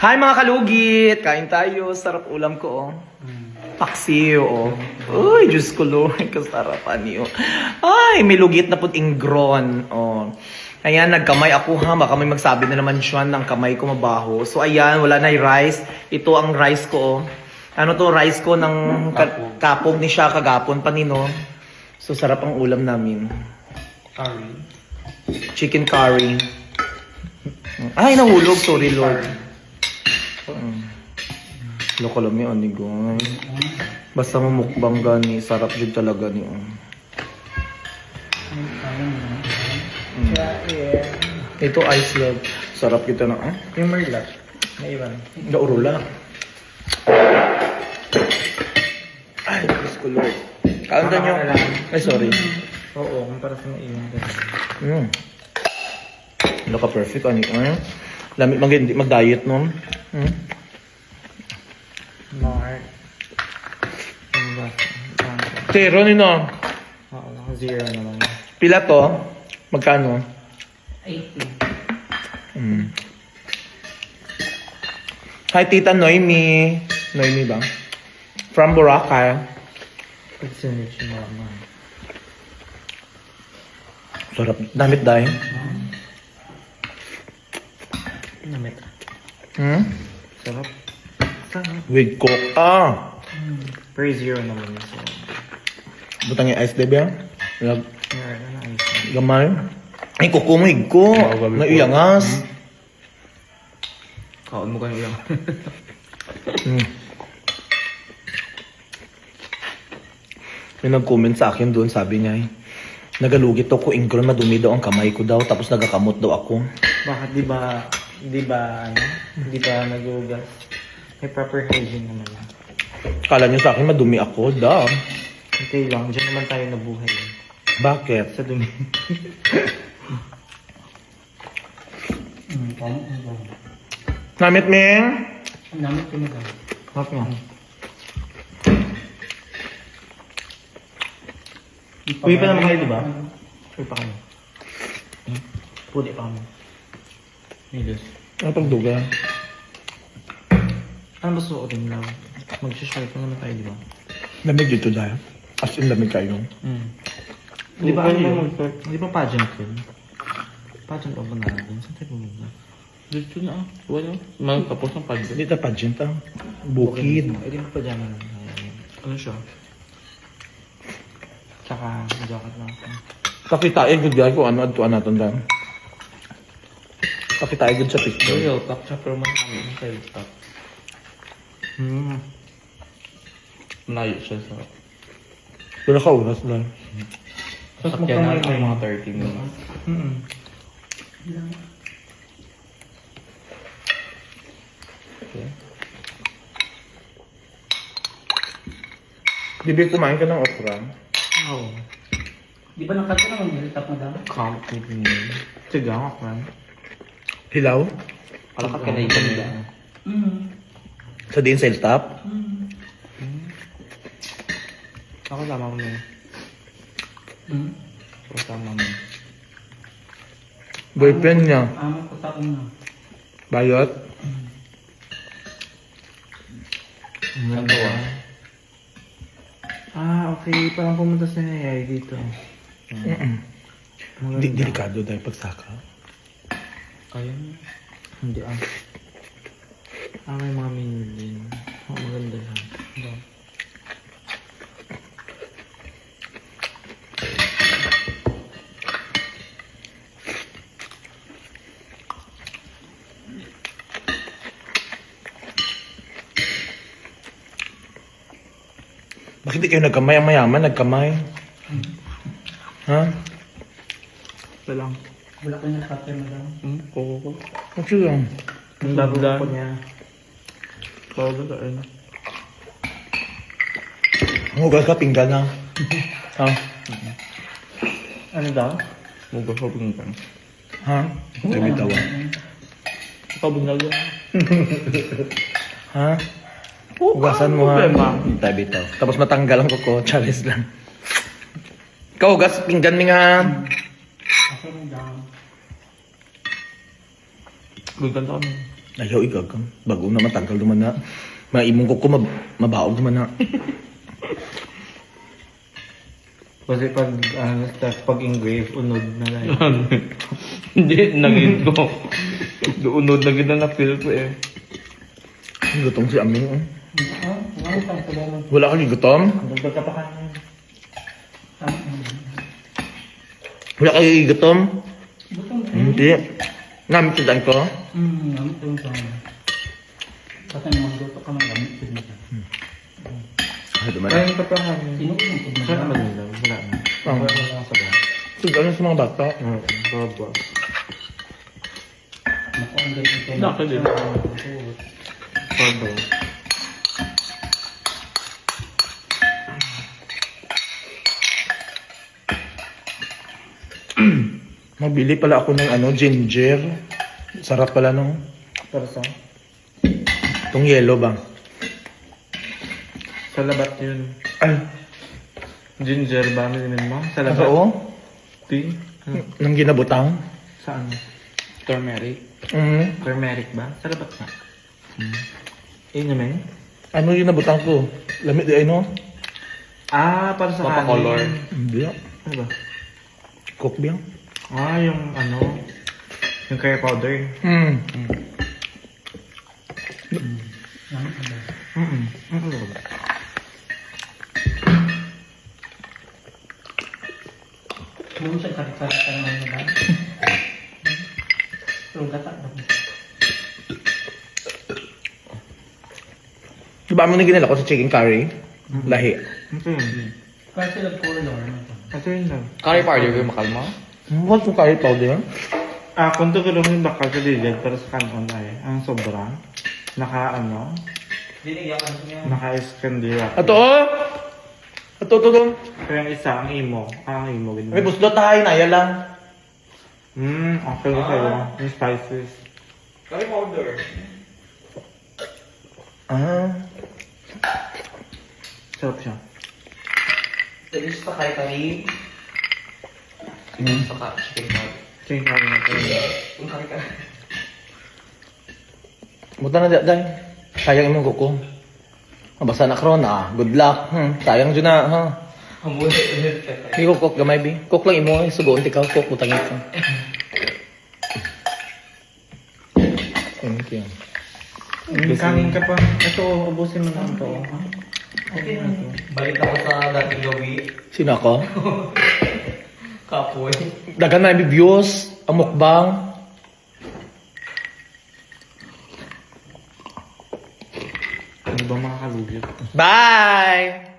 Hi mga kalugit! Kain tayo. Sarap ulam ko, oh. Paksiw, oh. Uy, Diyos ko, Lord. Kasarapan niyo. Ay, may lugit na puting ingron, oh. Ayan, nagkamay ako ha. Baka may magsabi na naman siya ng kamay ko mabaho. So, ayan, wala na yung rice. Ito ang rice ko, oh. Ano to, rice ko ng ka- kapog ni siya kagapon pa nino. So, sarap ang ulam namin. Curry. Chicken curry. Ay, nahulog. Sorry, Lord. Mm. Lokalami, ani guys. Basta mamukbang gani, sarap din talaga ni. oh. Mm. Ito ice love. Sarap kita na. Ah, Yung merlat. Naiwan. naurula. Ay, Diyos ko Lord. Kaunta nyo. Ay, sorry. Oo, kumpara sa naiwan. Mm. Ano ka perfect, ani. Eh? Lamit mag hindi mag-diet, no? Mm. Mark. Ano ba? Zero ni no. Oo, naka zero naman. Pila to? Magkano? 80. Mm. Hi, Tita Noemi. Noemi ba? From Boracay. Pag-sunod si mama. Sarap. Damit dahil. Namit. Hmm? Sarap. Sarap. With coke. Ah! Per zero naman yun. So, Butang yung ice, ah. Lag- meron na ice. Gamay. Ay, kuko mo, higko. Naiyangas. Kaon mo ka lang. Hmm. May nag-comment sa akin doon, sabi niya, eh, nagalugit ako, ingron, madumi daw ang kamay ko daw, tapos nagakamot daw ako. Bakit di ba, di ba, ano, di ba nagugas? May proper hygiene naman yan. Kala niyo sa akin, madumi ako, daw. Okay lang, dyan naman tayo nabuhay. Bakit? Sa dumi. Namit, Ming? Namit ko na Bakit nga? Uwi pa naman kayo, di ba? Uwi pa kami. Puli pa kami. Milos. Ano pagduga? Ano ba suotin lang? Mag-share pa naman tayo, di ba? Lamig dito dahil. As in, lamig kayo. Hmm. Di ba ano ba mag Di ba pageant yun? Pageant o ba natin? Saan tayo pumunta? Dito na ah. Wala. Magtapos ng pageant. Ta pageant ah. Bukid. Eh, di ba pajama lang tayo? Ano siya? Tsaka, jacket lang ako. Kakitain gud guys kung ano adtuan naton dahil. Kakitain gud sa picture. Siya pero man kami ng side talk. Hmm. Malayo siya sa... Pero ka oras na. Sakyan na ay mga 30 minutes. Mm. Okay. Bibi kumain ka ng okra. Oo. Di ba nakata naman yung tap madam? Count with me. Sige, ako man. Hilaw? Alakat ka na iba nila. Mm. Sa din sa hilltop? Mm. Ako sama mo na. Mm. Ako sama mo. Boyfriend niya. Amo ko tapong na. Bayot? Ano ah? Ah, okay. Parang pumunta sa nangyayari dito. Maganda. Di delikado dahil pagsaka. Kaya? Hindi ah. Ah, may mga menu din. Oh, maganda siya. Diba? Bakit di kayo nagkamay ang mayaman? Nagkamay? Ha? Ito lang. Wala ko yung cutter madam. Hmm? Koko ko. Kasi lang. Ang dami niya. Koko ka ano? Hugas ka pinggan na. ha? Ano daw? Mugo ko pinggan. Ha? Sabi tawa. Ikaw binag Ha? Hugasan mo ha. problema. Tabi bitaw. Tapos matanggal ang kuko. Challenge lang. Ikaw hugas pinggan mi nga. Ako madam. Bingan kami. Ayaw igagang. Bago na matagal naman na. Maimong ko ko mab mabaog naman na. Kasi pag, ano, start, pag engrave, unod na lang. Hindi, nagin ko. Unod na gina na feel ko eh. Gutom si Aming. oh. Ah, wala pa sa dalam. Wala ka gutom? Dagdag ka pa kanin. Wala ka gutom? Gutom na. Hindi. Namit tandaan ko. Hmm, gamit ko yung pang. Kasi naman ka ng gamit ko nila. Ay, duman. Kain ka pa kanin. Sinukulong ko na naman nila? Wala na. Ah. Wala na sa bahay. Ito ano sa mga bata? Oo, baba. Naku, ang ganito. Laki din. Baba. Mabili pala ako ng ano, ginger. Sarap pala nung Para sa? itong yellow ba? Sa labat yun. Ay, Ginger ba? Nilimin mo? Sa ano labat? oo? Tea? Hmm. Nang ginabutang? Sa ano? Turmeric? Mm. Turmeric ba? Sa labat nga. Hmm. Eh, naman? Ano yung nabutang ko? Lamit di ano? Ah, para sa Papakolor. Hindi. Ano ba? Cook biyang? Ah, yung ano, yung curry powder. Hmm. Gamit ko ba? Mm-mm. Ano ba? Doon siya karit-karit ka naman nila. Pero gata ba? Di ba mo na ginala ko sa chicken curry? Lahi. Ito yun. Kaya sila color na. Ito yun lang. Curry powder ko yung makalma. What yung curry powder? Ah, kung ito ko yung bakal sa lilid, pero sa kanon ay, ang sobra. Naka, ano, Dinigyan ka niya. naka-iskandila. Ato oh! Ato, ato, ato. Pero yung isa, ang imo. Ah, ang imo. May Ganun. busdot tayo na, yan lang. Hmm, okay ko sa'yo. Yung spices. Curry powder. Ah. Sarap siya. Dali sa kari-kari. Hmm. Saka chicken curry. Chicken curry na ito. Yung kari-kari. Buta na di, day. Sayang imong kuko. Mabasa na karon ah. Good luck. Hmm. Sayang dyan na, ha. Hamuli. Hindi ko cook gamay, bi. Cook lang imo, eh. Sugoon tikaw, cook, butang ito. Thank you. Mm, ka pa. Ito, ubusin mo naman to. Okay. Balik ako sa dating gawi. Sino ako? Kapoy. Dagan na yung views, ang mukbang. Ano ba mga kalugit? Bye!